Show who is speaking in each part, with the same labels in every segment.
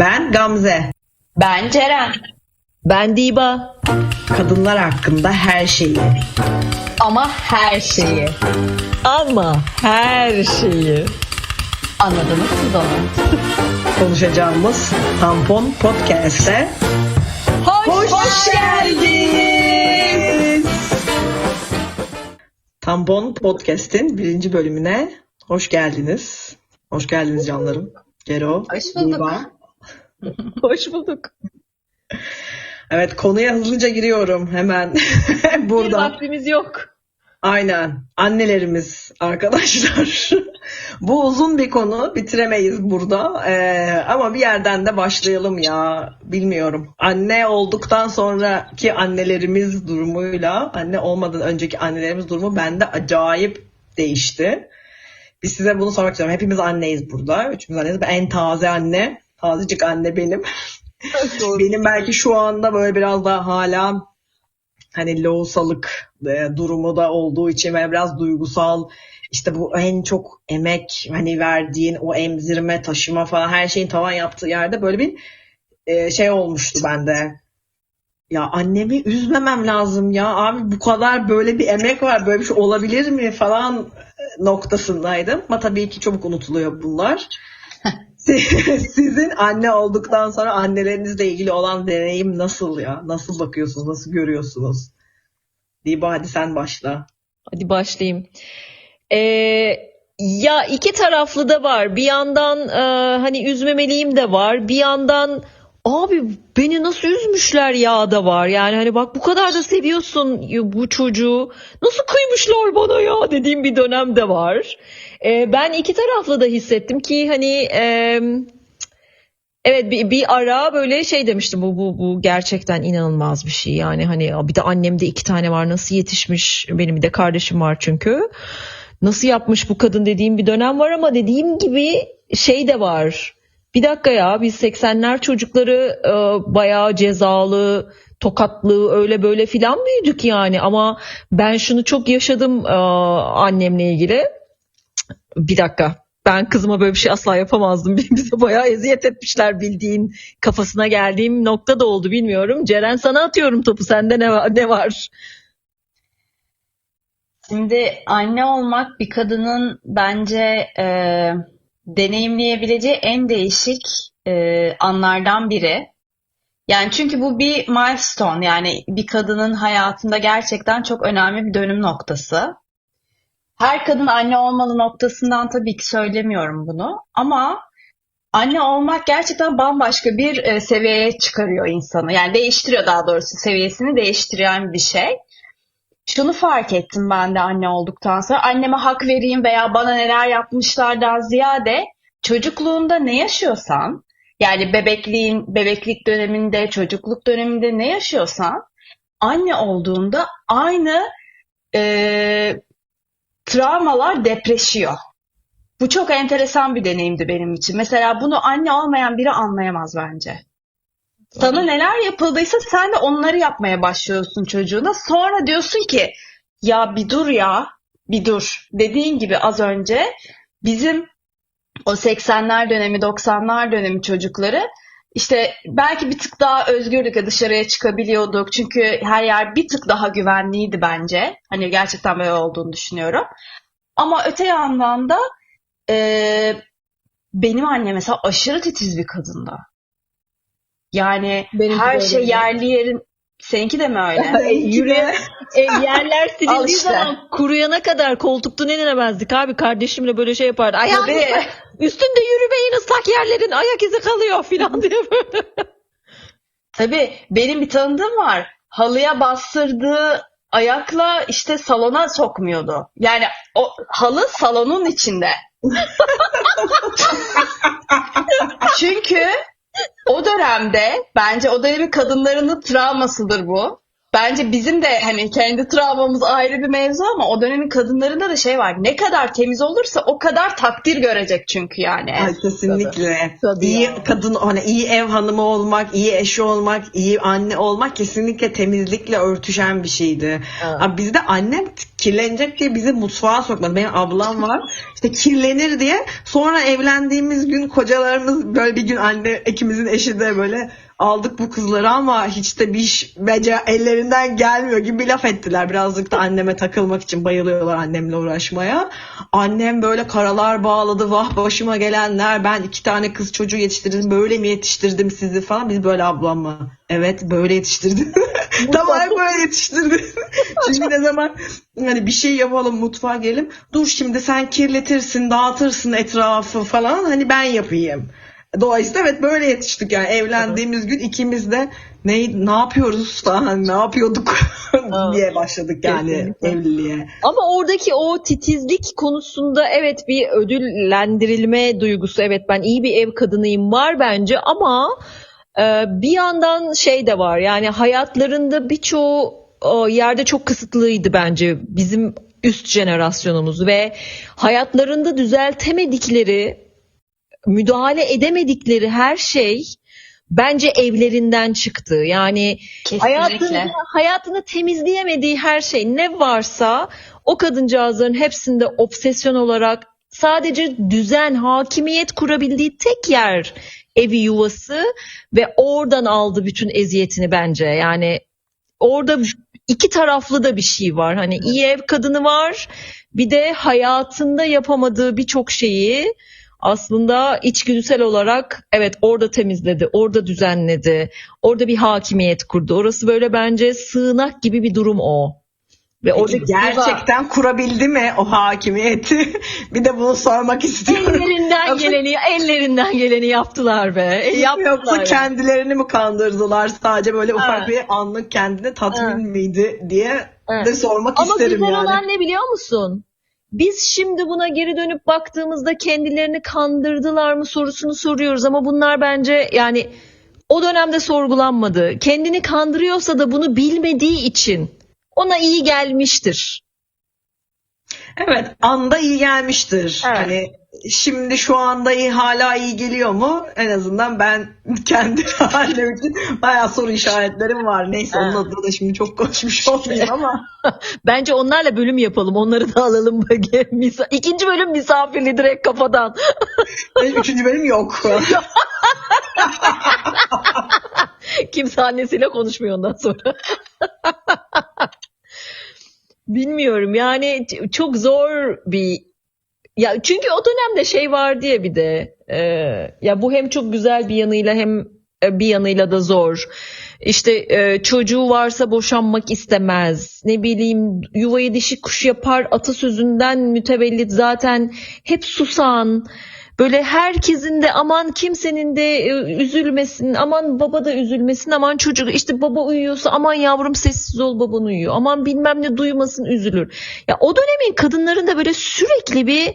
Speaker 1: Ben Gamze.
Speaker 2: Ben Ceren.
Speaker 3: Ben Diba.
Speaker 1: Kadınlar hakkında her şeyi.
Speaker 2: Ama her şeyi.
Speaker 3: Ama her şeyi.
Speaker 2: Anladınız siz onu.
Speaker 1: Konuşacağımız Tampon Podcast'e
Speaker 2: Hoş,
Speaker 1: hoş geldiniz. Tampon Podcast'in birinci bölümüne hoş geldiniz. Hoş geldiniz canlarım. Gero,
Speaker 2: Hoş bulduk.
Speaker 1: Diba.
Speaker 3: Hoş bulduk.
Speaker 1: Evet konuya hızlıca giriyorum hemen.
Speaker 3: Bir
Speaker 1: Burada.
Speaker 3: vaktimiz yok.
Speaker 1: Aynen. Annelerimiz arkadaşlar. Bu uzun bir konu. Bitiremeyiz burada. Ee, ama bir yerden de başlayalım ya. Bilmiyorum. Anne olduktan sonraki annelerimiz durumuyla anne olmadan önceki annelerimiz durumu bende acayip değişti. Biz size bunu sormak istiyorum. Hepimiz anneyiz burada. Üçümüz anneyiz. Ben en taze anne. Tazecik anne benim. benim belki şu anda böyle biraz daha hala hani loğusalık e, durumu da olduğu için ve biraz duygusal işte bu en çok emek hani verdiğin o emzirme, taşıma falan her şeyin tavan yaptığı yerde böyle bir e, şey olmuştu bende. Ya annemi üzmemem lazım ya abi bu kadar böyle bir emek var böyle bir şey olabilir mi falan e, noktasındaydım. Ama tabii ki çabuk unutuluyor bunlar. Sizin anne olduktan sonra annelerinizle ilgili olan deneyim nasıl ya? Nasıl bakıyorsunuz? Nasıl görüyorsunuz? Diba hadi sen başla.
Speaker 3: Hadi başlayayım. Ee, ya iki taraflı da var. Bir yandan e, hani üzmemeliyim de var. Bir yandan abi beni nasıl üzmüşler ya da var. Yani hani bak bu kadar da seviyorsun bu çocuğu. Nasıl kıymışlar bana ya dediğim bir dönem de var. Ee, ben iki taraflı da hissettim ki hani e, Evet bir, bir ara böyle şey demiştim bu, bu bu gerçekten inanılmaz bir şey yani hani bir de annemde iki tane var nasıl yetişmiş benim bir de kardeşim var çünkü nasıl yapmış bu kadın dediğim bir dönem var ama dediğim gibi şey de var bir dakika ya biz 80'ler çocukları e, bayağı cezalı tokatlı öyle böyle filan büyüdük yani ama ben şunu çok yaşadım e, annemle ilgili bir dakika ben kızıma böyle bir şey asla yapamazdım. Bize bayağı eziyet etmişler bildiğin kafasına geldiğim nokta da oldu bilmiyorum. Ceren sana atıyorum topu sende ne var? Ne var?
Speaker 2: Şimdi anne olmak bir kadının bence e, deneyimleyebileceği en değişik e, anlardan biri. Yani çünkü bu bir milestone yani bir kadının hayatında gerçekten çok önemli bir dönüm noktası. Her kadın anne olmalı noktasından tabii ki söylemiyorum bunu ama anne olmak gerçekten bambaşka bir e, seviyeye çıkarıyor insanı. Yani değiştiriyor daha doğrusu seviyesini değiştiren bir şey. Şunu fark ettim ben de anne olduktan sonra. Anneme hak vereyim veya bana neler yapmışlardan ziyade çocukluğunda ne yaşıyorsan yani bebekliğin, bebeklik döneminde, çocukluk döneminde ne yaşıyorsan anne olduğunda aynı e, travmalar depreşiyor. Bu çok enteresan bir deneyimdi benim için. Mesela bunu anne olmayan biri anlayamaz bence. Sana neler yapıldıysa sen de onları yapmaya başlıyorsun çocuğuna. Sonra diyorsun ki ya bir dur ya bir dur. Dediğin gibi az önce bizim o 80'ler dönemi 90'lar dönemi çocukları işte belki bir tık daha özgürlükle dışarıya çıkabiliyorduk. Çünkü her yer bir tık daha güvenliydi bence. Hani gerçekten böyle olduğunu düşünüyorum. Ama öte yandan da e, benim annem mesela aşırı titiz bir kadındı. Yani
Speaker 3: Benimki de
Speaker 2: her
Speaker 3: öyle.
Speaker 2: şey yerli yerin... Seninki de mi öyle?
Speaker 3: Yürüyen e, yerler silindiği
Speaker 2: işte.
Speaker 3: zaman kuruyana kadar koltuktan inemezdik abi. Kardeşimle böyle şey yapardı. Ayağınız
Speaker 2: Tabii.
Speaker 3: üstünde yürümeyin ıslak yerlerin ayak izi kalıyor filan diye böyle.
Speaker 2: Tabii benim bir tanıdığım var. Halıya bastırdığı ayakla işte salona sokmuyordu. Yani o halı salonun içinde. Çünkü o dönemde bence o dönemin kadınlarının travmasıdır bu. Bence bizim de hani kendi travmamız ayrı bir mevzu ama o dönemin kadınlarında da şey var. Ne kadar temiz olursa o kadar takdir görecek çünkü yani.
Speaker 1: Ay kesinlikle.
Speaker 3: Tabii
Speaker 1: iyi
Speaker 3: ya.
Speaker 1: kadın hani iyi ev hanımı olmak, iyi eşi olmak, iyi anne olmak kesinlikle temizlikle örtüşen bir şeydi.
Speaker 3: Evet.
Speaker 1: Abi bizde annem kirlenecek diye bizi mutfağa sokmadı. Benim ablam var. İşte kirlenir diye. Sonra evlendiğimiz gün kocalarımız böyle bir gün anne ikimizin eşi de böyle aldık bu kızları ama hiç de bir iş bece ellerinden gelmiyor gibi bir laf ettiler. Birazcık da anneme takılmak için bayılıyorlar annemle uğraşmaya. Annem böyle karalar bağladı. Vah başıma gelenler. Ben iki tane kız çocuğu yetiştirdim. Böyle mi yetiştirdim sizi falan. Biz böyle ablamla. Evet böyle yetiştirdim. Tam olarak böyle yetiştirdim. Çünkü ne zaman hani bir şey yapalım mutfağa gelelim. Dur şimdi sen kirletirsin, dağıtırsın etrafı falan. Hani ben yapayım. Dolayısıyla evet böyle yetiştik yani evlendiğimiz gün ikimiz de ne ne yapıyoruz da ne yapıyorduk diye başladık yani
Speaker 3: Kesinlikle.
Speaker 1: evliliğe.
Speaker 3: Ama oradaki o titizlik konusunda evet bir ödüllendirilme duygusu evet ben iyi bir ev kadınıyım var bence ama e, bir yandan şey de var yani hayatlarında birçoğu o, yerde çok kısıtlıydı bence bizim üst jenerasyonumuz ve hayatlarında düzeltemedikleri müdahale edemedikleri her şey bence evlerinden çıktı. Yani hayatını,
Speaker 2: Kesinlikle.
Speaker 3: hayatını temizleyemediği her şey ne varsa o kadıncağızların hepsinde obsesyon olarak sadece düzen, hakimiyet kurabildiği tek yer evi yuvası ve oradan aldı bütün eziyetini bence. Yani orada iki taraflı da bir şey var. Hani iyi ev kadını var. Bir de hayatında yapamadığı birçok şeyi aslında içgüdüsel olarak evet orada temizledi, orada düzenledi, orada bir hakimiyet kurdu. Orası böyle bence sığınak gibi bir durum o. Ve oradaki
Speaker 1: gerçekten kurabildi mi o hakimiyeti? bir de bunu sormak istiyorum.
Speaker 3: ellerinden
Speaker 1: Yoksa-
Speaker 3: geleni, ellerinden geleni yaptılar be. E,
Speaker 1: Yoksa
Speaker 3: yaptılar. yani.
Speaker 1: kendilerini mi kandırdılar sadece böyle ufak
Speaker 3: Evet.
Speaker 1: bir anlık kendine tatmin
Speaker 3: Evet.
Speaker 1: miydi diye
Speaker 3: Evet.
Speaker 1: de sormak
Speaker 3: Ama
Speaker 1: isterim
Speaker 3: güzel
Speaker 1: yani.
Speaker 3: olan ne biliyor musun? Biz şimdi buna geri dönüp baktığımızda kendilerini kandırdılar mı sorusunu soruyoruz ama bunlar bence yani o dönemde sorgulanmadı. Kendini kandırıyorsa da bunu bilmediği için ona iyi gelmiştir.
Speaker 1: Evet, anda iyi gelmiştir.
Speaker 3: Evet.
Speaker 1: Hani şimdi şu anda iyi, hala iyi geliyor mu? En azından ben kendi halim için bayağı soru işaretlerim var. Neyse onun adına da şimdi çok konuşmuş olmayayım ama.
Speaker 3: Bence onlarla bölüm yapalım. Onları da alalım. İkinci bölüm misafirli direkt kafadan.
Speaker 1: Üçüncü bölüm yok.
Speaker 3: Kimse annesiyle konuşmuyor ondan sonra. Bilmiyorum yani çok zor bir ya çünkü o dönemde şey vardı ya bir de e, ya bu hem çok güzel bir yanıyla hem e, bir yanıyla da zor. İşte e, çocuğu varsa boşanmak istemez. Ne bileyim yuvayı dişi kuş yapar atasözünden mütevellit zaten hep susan. Böyle herkesin de aman kimsenin de e, üzülmesin, aman baba da üzülmesin, aman çocuk işte baba uyuyorsa aman yavrum sessiz ol baban uyuyor, aman bilmem ne duymasın üzülür. Ya o dönemin kadınların da böyle sürekli bir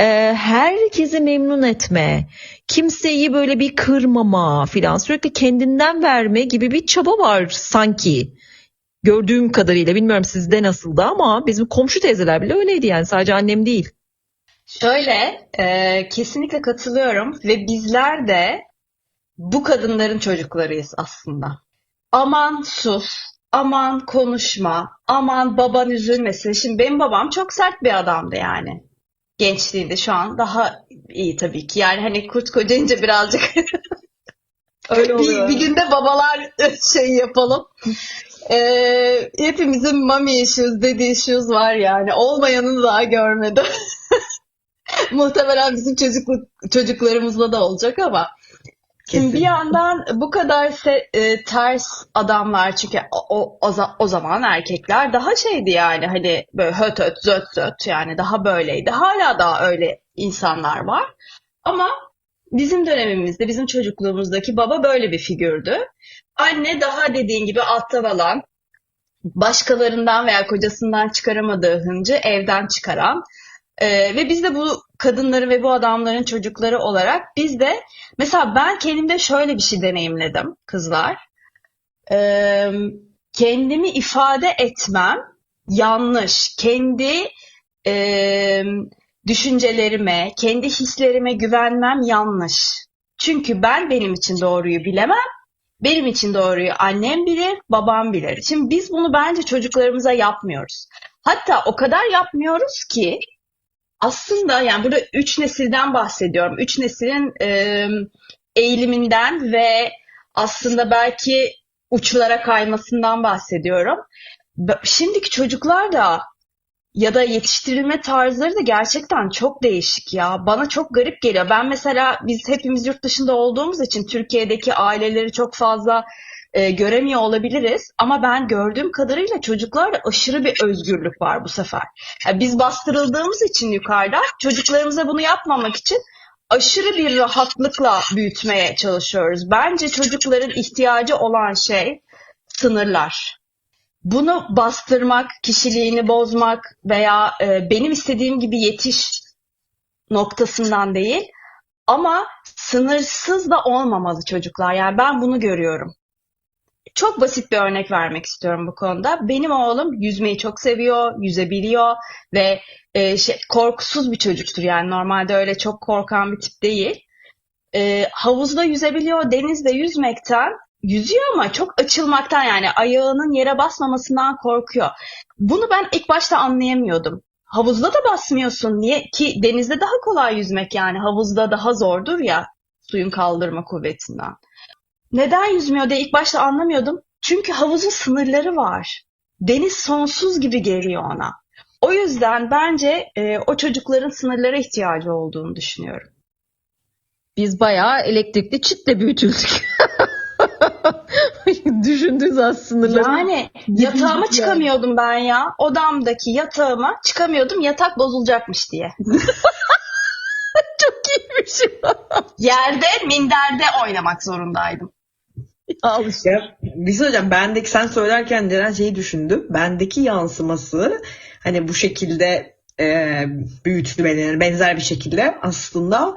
Speaker 3: e, herkesi memnun etme, kimseyi böyle bir kırmama filan sürekli kendinden verme gibi bir çaba var sanki. Gördüğüm kadarıyla bilmiyorum sizde nasıldı ama bizim komşu teyzeler bile öyleydi yani sadece annem değil.
Speaker 2: Şöyle, e, kesinlikle katılıyorum ve bizler de bu kadınların çocuklarıyız aslında. Aman sus, aman konuşma, aman baban üzülmesin. Şimdi benim babam çok sert bir adamdı yani. Gençliğinde şu an daha iyi tabii ki. Yani hani kurt kocayınca birazcık
Speaker 3: Öyle
Speaker 2: bir, bir günde babalar şey yapalım. Ee, hepimizin mommy issues, daddy issues var yani. Olmayanını daha görmedim. Muhtemelen bizim çocukluk, çocuklarımızla da olacak ama. Şimdi bir yandan bu kadar se- e, ters adamlar çünkü o, o, o, za- o zaman erkekler daha şeydi yani hani böyle höt höt zöt zöt yani daha böyleydi. Hala daha öyle insanlar var. Ama bizim dönemimizde, bizim çocukluğumuzdaki baba böyle bir figürdü. Anne daha dediğin gibi alttan alan, başkalarından veya kocasından çıkaramadığı hıncı evden çıkaran ee, ve biz de bu kadınların ve bu adamların çocukları olarak biz de mesela ben kendimde şöyle bir şey deneyimledim kızlar. Ee, kendimi ifade etmem yanlış. Kendi e, düşüncelerime, kendi hislerime güvenmem yanlış. Çünkü ben benim için doğruyu bilemem. Benim için doğruyu annem bilir, babam bilir. Şimdi biz bunu bence çocuklarımıza yapmıyoruz. Hatta o kadar yapmıyoruz ki aslında yani burada üç nesilden bahsediyorum. Üç neslin e, eğiliminden ve aslında belki uçlara kaymasından bahsediyorum. Şimdiki çocuklar da ya da yetiştirilme tarzları da gerçekten çok değişik ya. Bana çok garip geliyor. Ben mesela biz hepimiz yurt dışında olduğumuz için Türkiye'deki aileleri çok fazla e, göremiyor olabiliriz. Ama ben gördüğüm kadarıyla çocuklarda aşırı bir özgürlük var bu sefer. Yani biz bastırıldığımız için yukarıda çocuklarımıza bunu yapmamak için aşırı bir rahatlıkla büyütmeye çalışıyoruz. Bence çocukların ihtiyacı olan şey sınırlar. Bunu bastırmak, kişiliğini bozmak veya e, benim istediğim gibi yetiş noktasından değil ama sınırsız da olmamalı çocuklar. Yani ben bunu görüyorum. Çok basit bir örnek vermek istiyorum bu konuda. Benim oğlum yüzmeyi çok seviyor, yüzebiliyor ve e, şey, korkusuz bir çocuktur. Yani normalde öyle çok korkan bir tip değil. E, havuzda yüzebiliyor, denizde yüzmekten yüzüyor ama çok açılmaktan yani ayağının yere basmamasından korkuyor. Bunu ben ilk başta anlayamıyordum. Havuzda da basmıyorsun. Niye? Ki denizde daha kolay yüzmek yani. Havuzda daha zordur ya suyun kaldırma kuvvetinden. Neden yüzmüyor diye ilk başta anlamıyordum. Çünkü havuzun sınırları var. Deniz sonsuz gibi geliyor ona. O yüzden bence e, o çocukların sınırlara ihtiyacı olduğunu düşünüyorum.
Speaker 3: Biz bayağı elektrikli çitle büyütüldük. Düşündüğün zaman sınırları.
Speaker 2: Yani yatağıma çıkamıyordum ben ya. Odamdaki yatağıma çıkamıyordum yatak bozulacakmış diye.
Speaker 3: çok iyiymiş.
Speaker 2: Yerde, minderde oynamak zorundaydım.
Speaker 3: Al.
Speaker 1: Ya, bir şey söyleyeceğim. Bendeki sen söylerken Ceren şeyi düşündüm. Bendeki yansıması hani bu şekilde e, büyütülmenin benzer bir şekilde aslında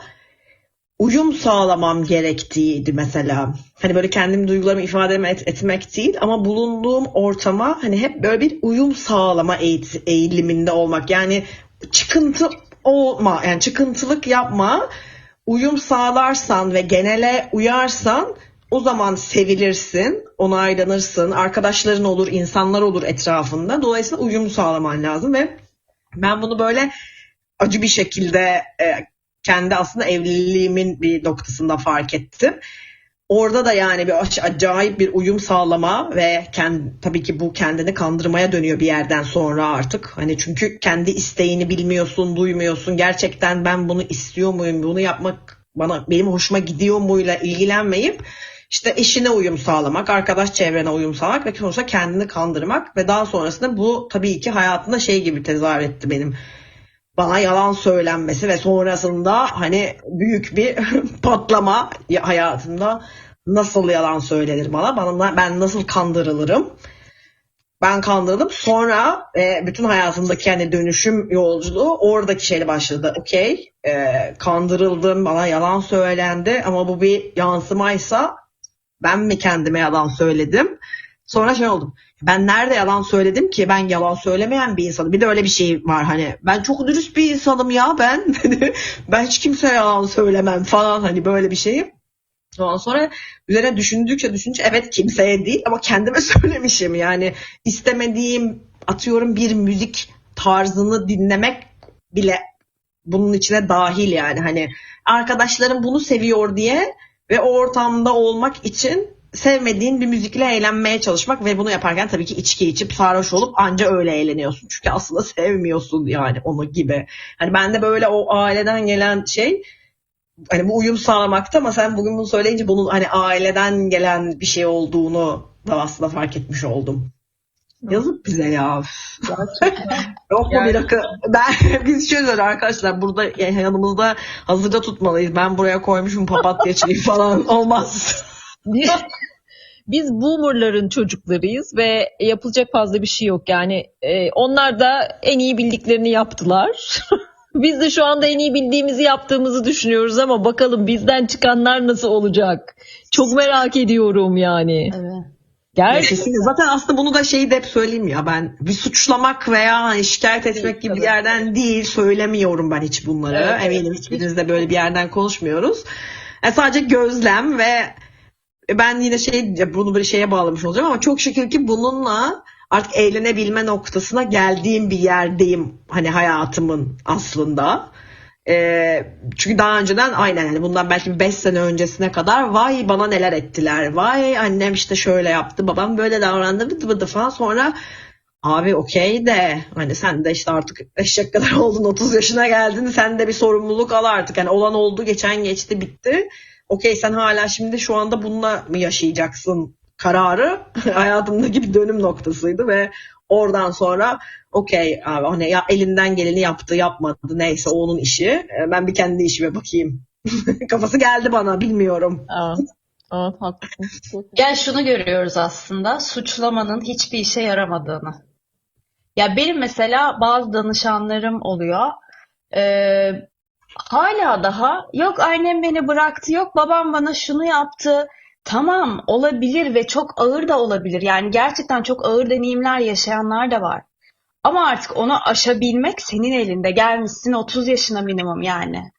Speaker 1: uyum sağlamam gerektiğiydi mesela. Hani böyle kendim duygularımı ifade et- etmek değil ama bulunduğum ortama hani hep böyle bir uyum sağlama eğiliminde olmak. Yani çıkıntı olma yani çıkıntılık yapma. Uyum sağlarsan ve genele uyarsan o zaman sevilirsin, onaylanırsın, arkadaşların olur, insanlar olur etrafında. Dolayısıyla uyum sağlaman lazım ve ben bunu böyle acı bir şekilde e, kendi aslında evliliğimin bir noktasında fark ettim. Orada da yani bir ac- acayip bir uyum sağlama ve kendi, tabii ki bu kendini kandırmaya dönüyor bir yerden sonra artık. Hani çünkü kendi isteğini bilmiyorsun, duymuyorsun. Gerçekten ben bunu istiyor muyum, bunu yapmak bana benim hoşuma gidiyor muyla ilgilenmeyip işte eşine uyum sağlamak, arkadaş çevrene uyum sağlamak ve sonuçta kendini kandırmak ve daha sonrasında bu tabii ki hayatında şey gibi tezahür etti benim bana yalan söylenmesi ve sonrasında hani büyük bir patlama hayatımda nasıl yalan söylenir bana, bana ben nasıl kandırılırım. Ben kandırıldım. Sonra e, bütün hayatımdaki yani dönüşüm yolculuğu oradaki şeyle başladı. Okey, e, kandırıldım, bana yalan söylendi ama bu bir yansımaysa ben mi kendime yalan söyledim? Sonra şey oldum. Ben nerede yalan söyledim ki? Ben yalan söylemeyen bir insanım. Bir de öyle bir şey var hani. Ben çok dürüst bir insanım ya ben. ben hiç kimseye yalan söylemem falan hani böyle bir şeyim. Ondan sonra üzerine düşündükçe düşündükçe evet kimseye değil ama kendime söylemişim. Yani istemediğim atıyorum bir müzik tarzını dinlemek bile bunun içine dahil yani. Hani arkadaşlarım bunu seviyor diye ve o ortamda olmak için sevmediğin bir müzikle eğlenmeye çalışmak ve bunu yaparken tabii ki içki içip sarhoş olup anca öyle eğleniyorsun. Çünkü aslında sevmiyorsun yani onu gibi. Hani bende böyle o aileden gelen şey hani bu uyum sağlamakta ama sen bugün bunu söyleyince bunun hani aileden gelen bir şey olduğunu da aslında fark etmiş oldum. Yazık bize ya. Yok mu bir rakı? Ben, biz şöyle arkadaşlar burada yanımızda hazırda tutmalıyız. Ben buraya koymuşum papatya çayı falan olmaz.
Speaker 3: Biz, biz boomerların çocuklarıyız ve yapılacak fazla bir şey yok. Yani e, onlar da en iyi bildiklerini yaptılar. biz de şu anda en iyi bildiğimizi yaptığımızı düşünüyoruz ama bakalım bizden çıkanlar nasıl olacak? Çok merak ediyorum yani.
Speaker 2: Evet.
Speaker 3: Gerçekten.
Speaker 1: Zaten aslında bunu da şeyi de hep söyleyeyim ya ben bir suçlamak veya hani şikayet etmek gibi bir yerden değil söylemiyorum ben hiç bunları.
Speaker 3: Evet, evet.
Speaker 1: Eminim hiçbiriniz de böyle bir yerden konuşmuyoruz. Yani sadece gözlem ve ben yine şey bunu bir şeye bağlamış olacağım ama çok şükür ki bununla artık eğlenebilme noktasına geldiğim bir yerdeyim hani hayatımın aslında. Ee, çünkü daha önceden aynen yani bundan belki 5 sene öncesine kadar vay bana neler ettiler. Vay annem işte şöyle yaptı, babam böyle davrandı bıdı bıdı falan. Sonra abi okey de hani sen de işte artık eşek kadar oldun 30 yaşına geldin sen de bir sorumluluk al artık. Yani olan oldu geçen geçti bitti. Okey sen hala şimdi şu anda bununla mı yaşayacaksın kararı hayatımdaki bir dönüm noktasıydı ve oradan sonra okey abi hani ya elinden geleni yaptı yapmadı neyse o onun işi Ee, ben bir kendi işime bakayım kafası geldi bana bilmiyorum.
Speaker 3: Evet. Evet haklısın.
Speaker 2: Yani şunu görüyoruz aslında, suçlamanın hiçbir işe yaramadığını. Ya benim mesela bazı danışanlarım oluyor. Ee, hala daha yok annem beni bıraktı, yok babam bana şunu yaptı. Tamam olabilir ve çok ağır da olabilir. Yani gerçekten çok ağır deneyimler yaşayanlar da var. Ama artık onu aşabilmek senin elinde. Gelmişsin 30 yaşına minimum yani.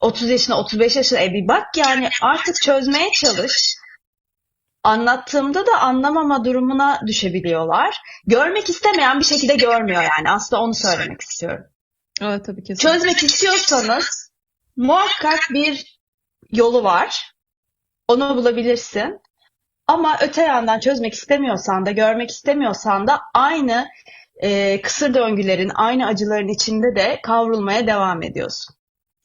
Speaker 2: 30 yaşına 35 yaşına e bir bak yani artık çözmeye çalış. Anlattığımda da anlamama durumuna düşebiliyorlar. Görmek istemeyen bir şekilde görmüyor yani. Aslında onu söylemek istiyorum.
Speaker 3: Evet tabii kesin.
Speaker 2: Çözmek istiyorsanız muhakkak bir yolu var. Onu bulabilirsin. Ama öte yandan çözmek istemiyorsan da, görmek istemiyorsan da aynı e, kısır döngülerin, aynı acıların içinde de kavrulmaya devam ediyorsun.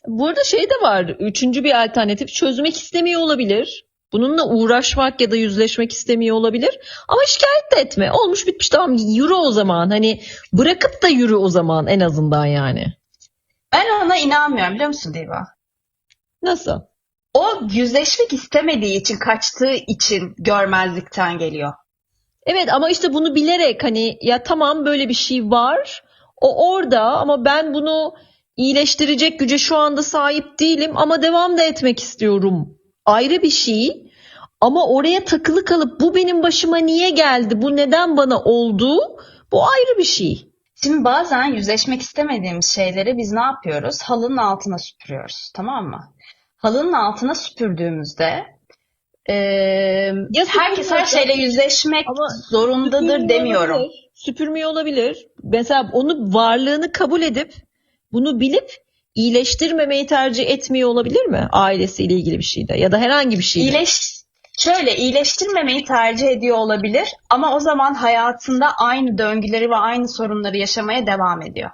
Speaker 3: Burada şey de var. Üçüncü bir alternatif çözmek istemiyor olabilir. Bununla uğraşmak ya da yüzleşmek istemiyor olabilir. Ama şikayet de etme. Olmuş bitmiş tamam yürü o zaman. Hani bırakıp da yürü o zaman en azından yani.
Speaker 2: Ben ona inanmıyorum biliyor musun Diva?
Speaker 3: Nasıl?
Speaker 2: O yüzleşmek istemediği için, kaçtığı için görmezlikten geliyor.
Speaker 3: Evet ama işte bunu bilerek hani ya tamam böyle bir şey var. O orada ama ben bunu iyileştirecek güce şu anda sahip değilim ama devam da etmek istiyorum. Ayrı bir şey. Ama oraya takılı kalıp bu benim başıma niye geldi? Bu neden bana oldu? Bu ayrı bir şey.
Speaker 2: Şimdi bazen yüzleşmek istemediğimiz şeyleri biz ne yapıyoruz? Halının altına süpürüyoruz, tamam mı? Halının altına süpürdüğümüzde eee,
Speaker 3: Ya
Speaker 2: herkes her şeyle yüzleşmek
Speaker 3: Ama
Speaker 2: zorundadır demiyorum.
Speaker 3: olabilir, Süpürmüyor olabilir. Mesela onu varlığını kabul edip bunu bilip iyileştirmemeyi tercih etmiyor olabilir mi? Ailesiyle ilgili bir şeyde ya da herhangi bir şeyde.
Speaker 2: İyileş, şöyle iyileştirmemeyi tercih ediyor olabilir ama o zaman hayatında aynı döngüleri ve aynı sorunları yaşamaya devam ediyor.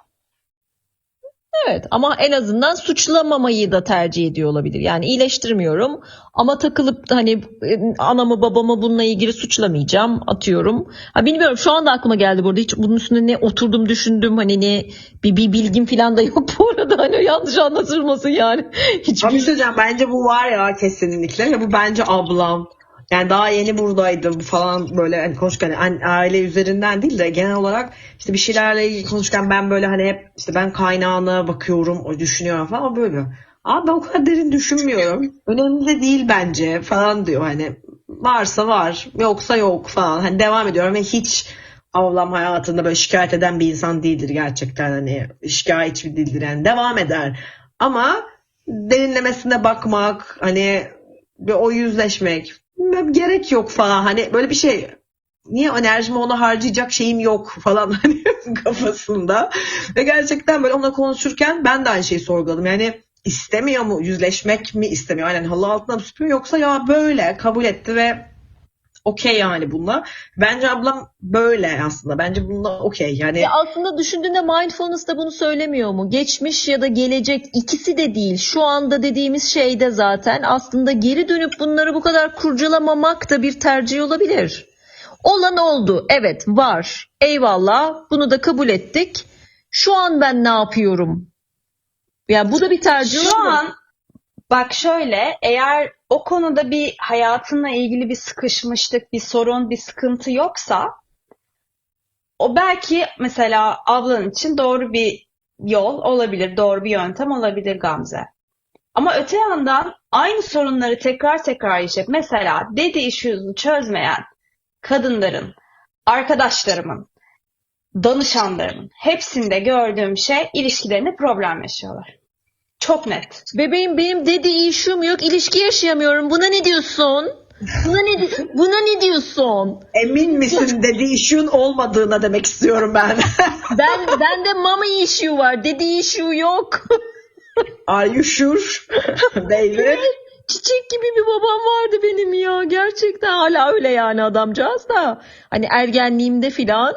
Speaker 3: Evet ama en azından suçlamamayı da tercih ediyor olabilir. Yani iyileştirmiyorum ama takılıp hani e, anamı babamı bununla ilgili suçlamayacağım atıyorum. Ha bilmiyorum şu anda aklıma geldi burada hiç bunun üstüne ne oturdum düşündüm hani ne bir, bir bilgim falan da yok bu arada hani yanlış anlaşılmasın yani. Hiç
Speaker 1: Abi bir şey bence bu var ya kesinlikle ve bu bence ablam. Yani daha yeni buradaydı falan böyle hani konuşurken hani aile üzerinden değil de genel olarak işte bir şeylerle ilgili konuşurken ben böyle hani hep işte ben kaynağına bakıyorum, o düşünüyorum falan böyle. Abi ben o kadar derin düşünmüyorum. Önemli de değil bence falan diyor hani. Varsa var, yoksa yok falan. Hani devam ediyorum ve hiç ablam hayatında böyle şikayet eden bir insan değildir gerçekten hani şikayetçi değildir yani devam eder. Ama derinlemesine bakmak hani ve o yüzleşmek bilmem, gerek yok falan. Hani böyle bir şey niye enerjimi ona harcayacak şeyim yok falan hani kafasında. Ve gerçekten böyle onunla konuşurken ben de aynı şeyi sorguladım. Yani istemiyor mu yüzleşmek mi istemiyor? Aynen halı altına mı süpürüyor yoksa ya böyle kabul etti ve okey yani bununla bence ablam böyle aslında bence bununla okey yani
Speaker 3: Ya aslında düşündüğünde mindfulness da bunu söylemiyor mu? Geçmiş ya da gelecek ikisi de değil. Şu anda dediğimiz şey de zaten aslında geri dönüp bunları bu kadar kurcalamamak da bir tercih olabilir. Olan oldu. Evet var. Eyvallah. Bunu da kabul ettik. Şu an ben ne yapıyorum? Ya bu da bir tercih
Speaker 2: Şu an bak şöyle eğer o konuda bir hayatınla ilgili bir sıkışmışlık, bir sorun, bir sıkıntı yoksa o belki mesela ablan için doğru bir yol olabilir, doğru bir yöntem olabilir Gamze. Ama öte yandan aynı sorunları tekrar tekrar yaşayıp mesela daddy issues'u çözmeyen kadınların, arkadaşlarımın, danışanlarımın hepsinde gördüğüm şey ilişkilerinde problem yaşıyorlar. Çok net.
Speaker 3: Bebeğim benim dedi işim yok. ilişki yaşayamıyorum. Buna ne diyorsun? Buna ne, buna ne diyorsun?
Speaker 1: Emin misin dediği işin olmadığına demek istiyorum ben.
Speaker 3: Ben bende mama issue var. Dediği issue yok.
Speaker 1: Are you sure? David?
Speaker 3: Çiçek gibi bir babam vardı benim ya. Gerçekten hala öyle yani adamcağız da. Hani ergenliğimde filan.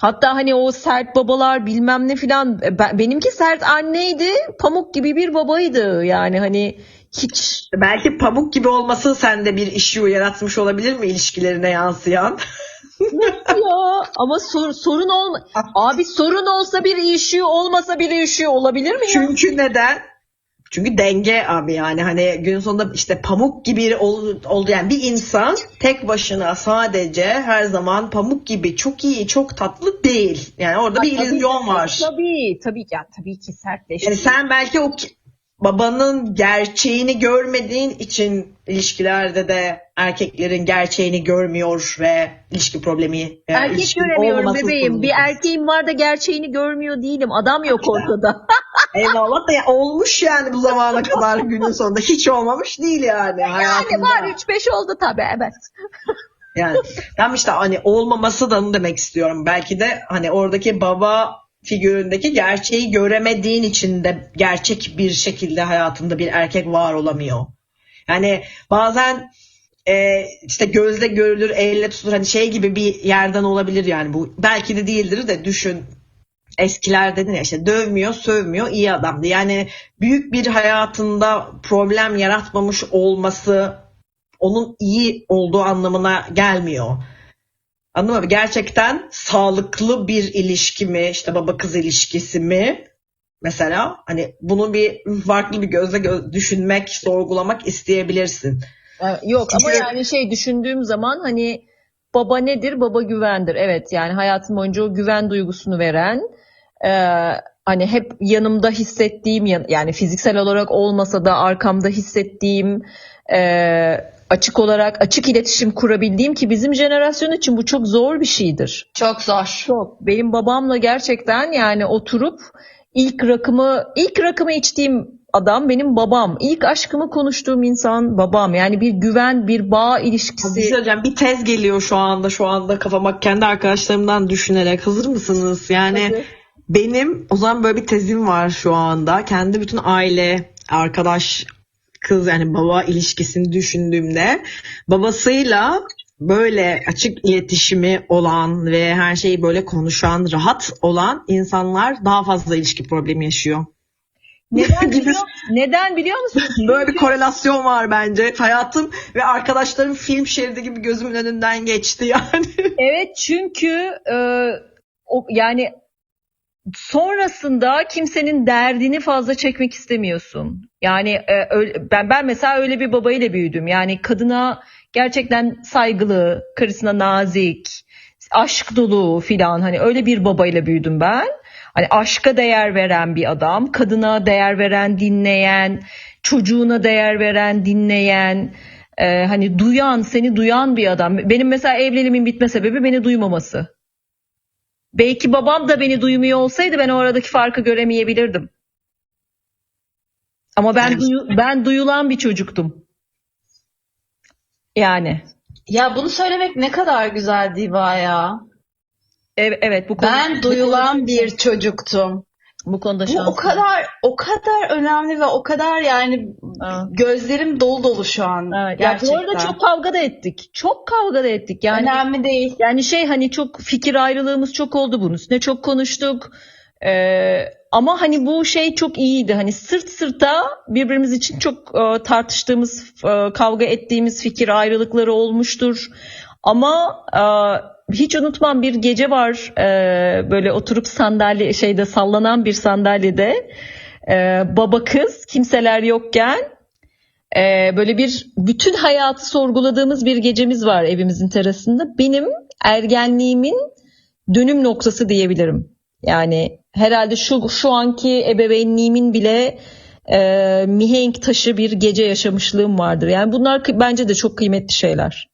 Speaker 3: Hatta hani o sert babalar bilmem ne filan. Ben- benimki sert anneydi. Pamuk gibi bir babaydı. Yani hani hiç
Speaker 1: Belki pamuk gibi olması sende bir issue yaratmış olabilir mi ilişkilerine yansıyan?
Speaker 3: ya ama sor- sorun olma. Abi sorun olsa bir issue olmasa bir issue olabilir mi ya?
Speaker 1: Çünkü neden? Çünkü denge abi yani hani gün sonunda işte pamuk gibi ol, oldu yani bir insan tek başına sadece her zaman pamuk gibi çok iyi çok tatlı değil. Yani orada bir illüzyon var.
Speaker 3: Tabii tabii ya tabii ki sertleşti.
Speaker 1: Yani sen belki o ki- babanın gerçeğini görmediğin için ilişkilerde de erkeklerin gerçeğini görmüyor ve ilişki problemi veya
Speaker 3: Erkek
Speaker 1: ilişkinin
Speaker 3: göremiyorum bebeğim. Bir
Speaker 1: sorunu.
Speaker 3: erkeğim var da gerçeğini görmüyor değilim. Adam yok ortada.
Speaker 1: Eyvallah da ya olmuş yani bu zamana kadar günün sonunda hiç olmamış değil yani
Speaker 3: yani var 3-5 oldu tabii evet.
Speaker 1: Yani tam işte hani olmaması da onu demek istiyorum. Belki de hani oradaki baba figüründeki gerçeği göremediğin için de gerçek bir şekilde hayatında bir erkek var olamıyor. Yani bazen e, işte gözle görülür, elle tutulur hani şey gibi bir yerden olabilir yani bu. Belki de değildir de düşün. Eskiler dedin ya işte dövmüyor, sövmüyor, iyi adamdı. Yani büyük bir hayatında problem yaratmamış olması onun iyi olduğu anlamına gelmiyor. Anladın mı? Gerçekten sağlıklı bir ilişki mi, işte baba kız ilişkisi mi? Mesela hani bunu bir farklı bir gözle gö- düşünmek, sorgulamak isteyebilirsin.
Speaker 3: Yok ama yani şey düşündüğüm zaman hani baba nedir? Baba güvendir. Evet yani hayatım boyunca o güven duygusunu veren e, hani hep yanımda hissettiğim yan- yani fiziksel olarak olmasa da arkamda hissettiğim e, açık olarak açık iletişim kurabildiğim ki bizim jenerasyon için bu çok zor bir şeydir.
Speaker 2: Çok zor.
Speaker 3: Çok. Benim babamla gerçekten yani oturup ilk rakımı ilk rakımı içtiğim adam benim babam. İlk aşkımı konuştuğum insan babam. Yani bir güven, bir bağ
Speaker 1: Bir şey
Speaker 3: ilişkisi.
Speaker 1: Bir tez geliyor şu anda. Şu anda kafama kendi arkadaşlarımdan düşünerek. Hazır mısınız? Yani
Speaker 3: Tabii.
Speaker 1: benim o zaman böyle bir tezim var şu anda. Kendi bütün aile, arkadaş, kız yani baba ilişkisini düşündüğümde babasıyla böyle açık iletişimi olan ve her şeyi böyle konuşan, rahat olan insanlar daha fazla ilişki problemi yaşıyor.
Speaker 3: Neden biliyor, neden biliyor musun?
Speaker 1: Böyle bir korelasyon var bence. Hayatım ve arkadaşlarım film şeridi gibi gözümün önünden geçti yani.
Speaker 3: Evet çünkü e, o, yani sonrasında kimsenin derdini fazla çekmek istemiyorsun. Yani e, öyle- ben ben mesela öyle bir babayla büyüdüm. Yani kadına gerçekten saygılı, karısına nazik, aşk dolu filan hani öyle bir babayla büyüdüm ben. Hani aşka değer veren bir adam, kadına değer veren, dinleyen, çocuğuna değer veren, dinleyen, e, hani duyan, seni duyan bir adam. Benim mesela evliliğimin bitme sebebi beni duymaması. Belki babam da beni duymuyor olsaydı ben o aradaki farkı göremeyebilirdim. Ama ben
Speaker 1: Evet.
Speaker 3: duyu- ben duyulan bir çocuktum. Yani
Speaker 2: Ya bunu söylemek ne kadar güzel Diva ya.
Speaker 3: ev- evet bu konuda
Speaker 2: Ben duyulan bir çocuktum.
Speaker 3: Bu konuda
Speaker 2: Bu
Speaker 3: şanslıyım.
Speaker 2: o kadar o kadar önemli ve o kadar yani
Speaker 3: Ha.
Speaker 2: gözlerim dolu dolu şu an.
Speaker 3: Evet, ya bu
Speaker 2: gerçekten.
Speaker 3: arada çok kavga da ettik. Çok kavga da ettik. Yani
Speaker 2: önemli değil.
Speaker 3: Yani şey hani çok fikir ayrılığımız çok oldu bunun üstüne çok konuştuk. Ee, ama hani bu şey çok iyiydi. Hani sırt sırta birbirimiz için çok e, tartıştığımız, e, kavga ettiğimiz fikir ayrılıkları olmuştur. Ama e, hiç unutmam bir gece var e, böyle oturup sandalye şeyde sallanan bir sandalyede e, baba kız kimseler yokken ee, böyle bir bütün hayatı sorguladığımız bir gecemiz var evimizin terasında. Benim ergenliğimin dönüm noktası diyebilirim. Yani herhalde şu şu anki ebeveynliğimin bile e, mihenk taşı bir gece yaşamışlığım vardır. Yani bunlar bence de çok kıymetli şeyler.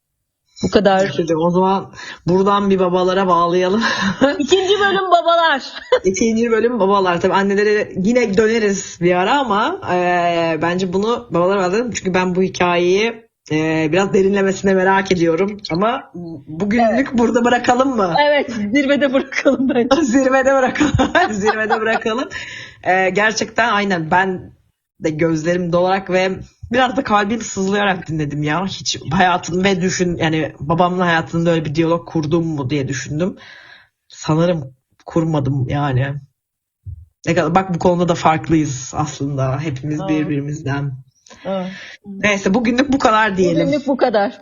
Speaker 3: Bu kadar.
Speaker 1: Şimdi o zaman buradan bir babalara bağlayalım.
Speaker 3: İkinci bölüm babalar.
Speaker 1: İkinci bölüm babalar. Tabii annelere yine döneriz bir ara ama e, bence bunu babalara bağlayalım. Çünkü ben bu hikayeyi Ee, biraz derinlemesine merak ediyorum ama bugünlük burada bırakalım mı?
Speaker 3: Evet zirvede bırakalım bence.
Speaker 1: Zirvede bırakalım. Zirvede bırakalım. Ee, gerçekten aynen ben de gözlerim dolarak ve biraz da kalbim sızlayarak dinledim ya. Hiç hayatım ve düşün yani babamın hayatında öyle bir diyalog kurdum mu diye düşündüm. Sanırım kurmadım yani. Ne kadar, bak bu konuda da farklıyız aslında hepimiz
Speaker 3: Aa.
Speaker 1: birbirimizden.
Speaker 3: Evet.
Speaker 1: Neyse bugünlük bu kadar diyelim.
Speaker 3: Bugünlük bu kadar.